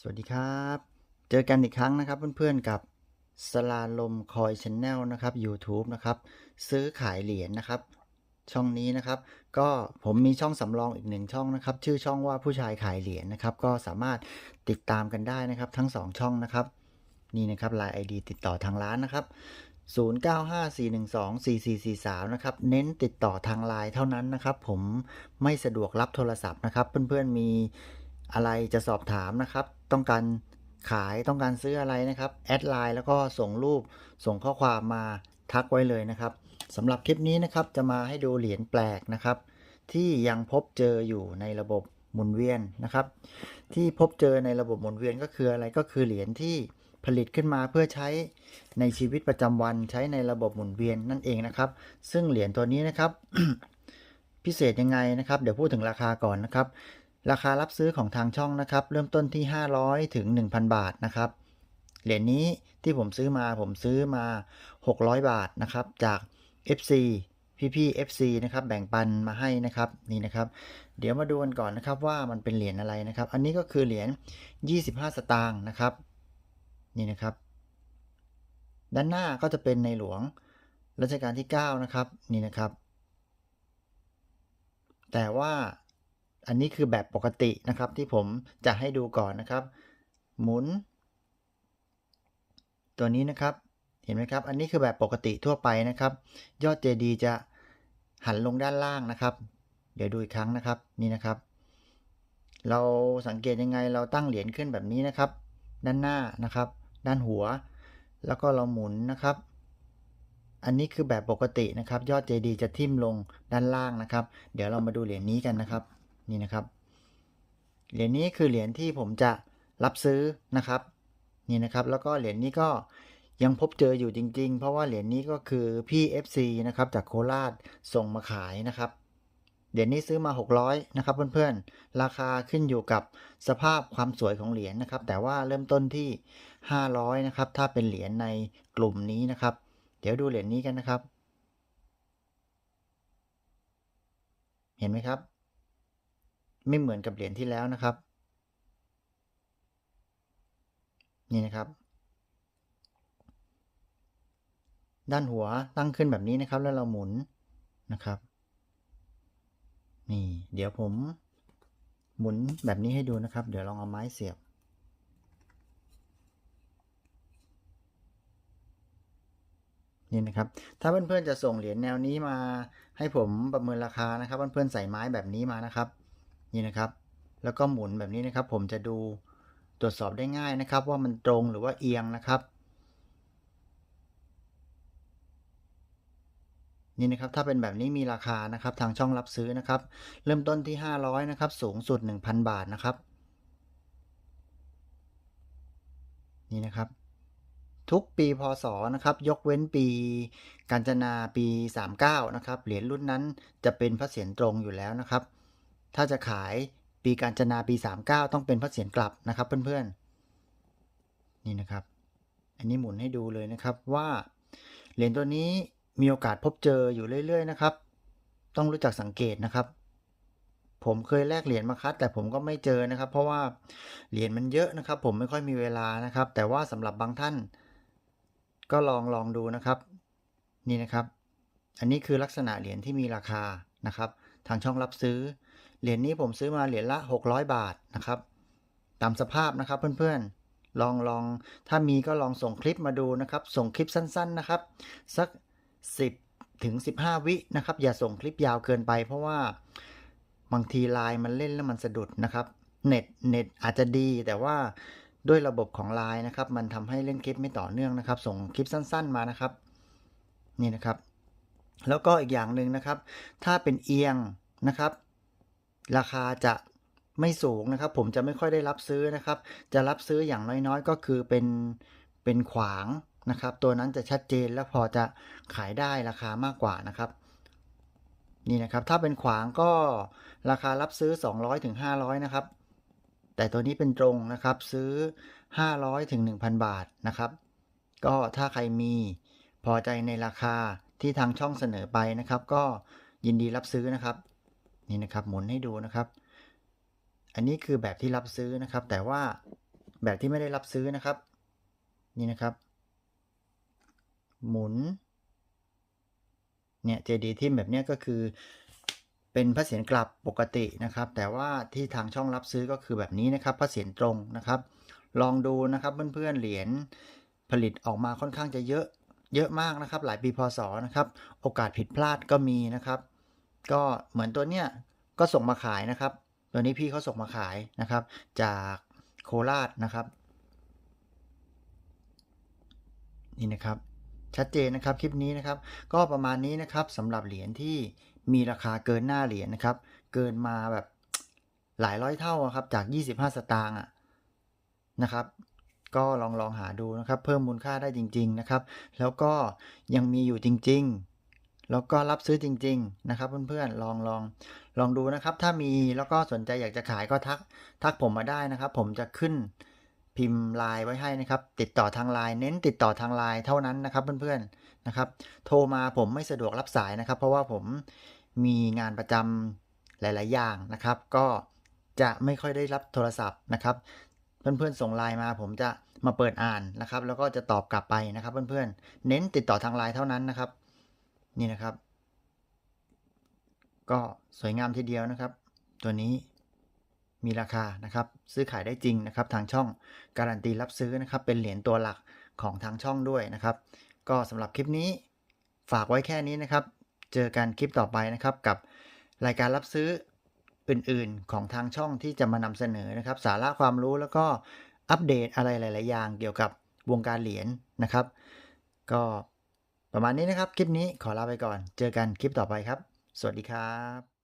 สวัสดีครับ เจอกันอีกครั้งนะครับเพื่อนๆกับสลาลมคอยชแนลนะครับ YouTube นะครับซื้อขายเหรียญนะครับ ช่องนี้นะครับ ก็ผมมีช่องสำรองอีกหนึ่งช่องนะครับ ชื่อช่องว่าผู้ชายขายเหรียญนะครับ ก็สามารถติดตามกันได้นะครับ ทั้งสองช่องนะครับ นี่นะครับไลน์ ID ติดต่อทางร้านนะครับ 0954124443 นะครับ เน้นติดต่อทางไลน์เท่านั้นนะครับ ผมไม่สะดวกรับโทรศัพท์นะครับ เพื่อนๆมีอะไรจะสอบถามนะครับ ต้องการขายต้องการซื้ออะไรนะครับแอดไลน์แล้วก็ส่งรูปส่งข้อความมาทักไว้เลยนะครับสำหรับคลิปนี้นะครับจะมาให้ดูเหรียญแปลกนะครับ ที่ยังพบเจออยู่ในระบบหมุนเวียนนะครับ ที่พบเจอในระบบหมุนเวียนก็คืออะไรก็คือเหรียญที่ผลิตขึ้นมาเพื่อใช้ในชีวิตประจำวันใช้ในระบบหมุนเวียนนั่นเองนะครับ ซึ่งเหรียญตัวนี้นะครับ พิเศษยังไงนะครับ เดี๋ยวพูดถึงราคาก่อนนะครับ ราคารับซื้อของทางช่องนะครับ เริ่มต้นที่ 500 ถึง 1,000 บาทนะครับ เหรียญนี้ที่ผมซื้อมาผมซื้อมา 600 บาทนะครับ จาก FC พี่ๆ FC นะครับ แบ่งปันมาให้นะครับนี่นะครับ เดี๋ยวมาดูกันก่อนนะครับว่ามันเป็นเหรียญอะไรนะครับ อันนี้ก็คือเหรียญ 25 สตางค์นะครับ นี่นะครับ ด้านหน้าก็จะเป็นในหลวงรัชกาลที่ 9 นะครับ นี่นะครับ แต่ว่า อันนี้คือแบบปกตินะครับที่ผมจะให้ดูก่อนนะครับ หมุน ตัวนี้นะครับเห็นไหมครับ อันนี้คือแบบปกติทั่วไปนะครับ ยอดเจดีจะหันลงด้านล่างนะครับ เดี๋ยวดูอีกครั้งนะครับ นี่นะครับ เราสังเกตยังไงเราตั้งเหรียญขึ้นแบบนี้นะครับ ด้านหน้านะครับ ด้านหัว แล้วก็เราหมุนนะครับ อันนี้คือแบบปกตินะครับ ยอดเจดีจะทิ่มลงด้านล่างนะครับ เดี๋ยวเรามาดูเหรียญนี้กันนะครับ นี่นะครับ เหรียญนี้คือเหรียญที่ผมจะรับซื้อนะครับ นี่นะครับ แล้วก็เหรียญนี้ก็ยังพบเจออยู่จริง ๆ เพราะว่าเหรียญนี้ก็คือพี่ FC นะครับจากโคราชส่งมาขายนะครับ เหรียญนี้ซื้อมา 600 นะครับ เพื่อนๆ ราคาขึ้นอยู่กับสภาพความสวยของเหรียญนะครับ แต่ว่าเริ่มต้นที่ 500 นะครับ ถ้าเป็นเหรียญในกลุ่มนี้นะครับ เดี๋ยวดูเหรียญนี้กันนะครับ เห็นไหมครับ ไม่เหมือนกับเหรียญที่แล้วนะครับ นี่นะครับ ด้านหัวตั้งขึ้นแบบนี้นะครับ แล้วเราหมุนนะครับ นี่ เดี๋ยวผมหมุนแบบนี้ให้ดูนะครับ เดี๋ยวลองเอาไม้เสียบ นี่นะครับ ถ้าเพื่อนๆจะส่งเหรียญแนวนี้มาให้ผมประเมินราคานะครับ เพื่อนๆใส่ไม้แบบนี้มานะครับ นี่นะครับ แล้วก็หมุนแบบนี้นะครับ ผมจะดูตรวจสอบได้ง่ายนะครับ ว่ามันตรงหรือว่าเอียงนะครับ นี่นะครับถ้าเป็นแบบนี้มีราคานะครับ ทางช่องรับซื้อนะครับ เริ่มต้นที่ 500นะครับ สูงสุด 1,000 บาทนะครับ นี่นะครับทุกปีพศนะครับ ยกเว้นปีกาญจนาปี 39 นะครับ เหรียญรุ่นนั้นจะเป็นพระเศียรตรงอยู่แล้วนะครับ ถ้าจะขายปีกาญจนาปี 39 ต้องเป็นพระเศียรกลับนะครับเพื่อนๆ นี่นะครับ อันนี้หมุนให้ดูเลยนะครับว่าเหรียญตัวนี้มีโอกาสพบเจออยู่เรื่อย ๆ นะครับ ต้องรู้จักสังเกตนะครับ ผมเคยแลกเหรียญมาคัดแต่ผมก็ไม่เจอนะครับ เพราะว่าเหรียญมันเยอะนะครับ ผมไม่ค่อยมีเวลานะครับ แต่ว่าสำหรับบางท่าน ก็ลองลองดูนะครับ นี่นะครับ อันนี้คือลักษณะเหรียญที่มีราคานะครับ ทางช่องรับซื้อ เหรียญนี้ผมซื้อมาเหรียญละ 600 บาทนะครับ ตามสภาพนะครับเพื่อนๆ ลองลองถ้ามีก็ลองส่งคลิปมาดูนะครับ ส่งคลิปสั้นๆนะครับ สัก 10ถึง15 วินะครับ อย่าส่งคลิปยาวเกินไป เพราะว่าบางทีไลน์มันเล่นแล้วมันสะดุดนะครับเน็ตเน็ตอาจจะดีแต่ว่าด้วยระบบของไลน์นะครับ มันทำให้เล่นคลิปไม่ต่อเนื่องนะครับ ส่งคลิปสั้น ๆมานะครับ นี่นะครับ แล้วก็อีกอย่างหนึ่งนะครับ ถ้าเป็นเอียงนะครับ ราคาจะไม่สูงนะครับ ผมจะไม่ค่อยได้รับซื้อนะครับ จะรับซื้ออย่างน้อยๆ ก็คือเป็นเป็นขวางนะครับ ตัวนั้นจะชัดเจนและพอจะขายได้ราคามากกว่านะครับ นี่นะครับ ถ้าเป็นขวางก็ราคารับซื้อ 200ถึง500 นะครับ แต่ตัวนี้เป็นตรงนะครับ ซื้อ 500ถึง1,000 บาทนะครับ ก็ถ้าใครมีพอใจในราคาที่ทางช่องเสนอไปนะครับ ก็ยินดีรับซื้อนะครับ นี่นะครับหมุนให้ดูนะครับ อันนี้คือแบบที่รับซื้อนะครับ แต่ว่าแบบที่ไม่ได้รับซื้อนะครับ นี่นะครับ หมุน เนี่ยเจดีทิมแบบเนี้ยก็คือ เป็นพระเศียรกลับปกตินะครับ แต่ว่าที่ทางช่องรับซื้อก็คือแบบนี้นะครับพระเศียรตรงนะครับ ลองดูนะครับเพื่อนๆเหรียญผลิตออกมาค่อนข้างจะเยอะเยอะมากนะครับ หลายปีพศนะครับ โอกาสผิดพลาดก็มีนะครับ ก็เหมือนตัวเนี้ยก็ส่งมาขายนะครับ ตัวนี้พี่เขาส่งมาขายนะครับ จากโคราชนะครับ นี่นะครับ ชัดเจนนะครับคลิปนี้นะครับ ก็ประมาณนี้นะครับสำหรับเหรียญที่มีราคาเกินหน้าเหรียญนะครับ เกินมาแบบหลายร้อยเท่าครับจาก 25 สตางค์นะครับ ก็ลองลองหาดูนะครับ เพิ่มมูลค่าได้จริง ๆนะครับ แล้วก็ยังมีอยู่จริง ๆ แล้วก็รับซื้อจริง ๆ นะครับเพื่อนๆลองลองลองดูนะครับ ถ้ามีแล้วก็สนใจอยากจะขายก็ทัก ทักผมมาได้นะครับ ผมจะขึ้นพิมพ์ไลน์ไว้ให้นะครับ ติดต่อทางไลน์เน้นติดต่อทางไลน์เท่านั้นนะครับเพื่อนๆนะครับ โทรมาผมไม่สะดวกรับสายนะครับ เพราะว่าผมมีงานประจำหลาย ๆ อย่างนะครับ ก็จะไม่ค่อยได้รับโทรศัพท์นะครับ เพื่อนๆส่งไลน์มาผมจะมาเปิดอ่านนะครับ แล้วก็จะตอบกลับไปนะครับ เพื่อนๆเน้นติดต่อทางไลน์เท่านั้นนะครับ นี่นะครับ ก็สวยงามทีเดียวนะครับ ตัวนี้มีราคานะครับ ซื้อขายได้จริงนะครับ ทางช่องการันตีรับซื้อนะครับ เป็นเหรียญตัวหลักของทางช่องด้วยนะครับ ก็สำหรับคลิปนี้ฝากไว้แค่นี้นะครับ เจอกันคลิปต่อไปนะครับกับรายการรับซื้ออื่นๆ ของทางช่องที่จะมานำเสนอนะครับ สาระความรู้แล้วก็อัปเดตอะไรหลาย ๆ อย่างเกี่ยวกับวงการเหรียญนะครับ ก็ ประมาณนี้นะครับ คลิปนี้ขอลาไปก่อน เจอกันคลิปต่อไปครับ สวัสดีครับ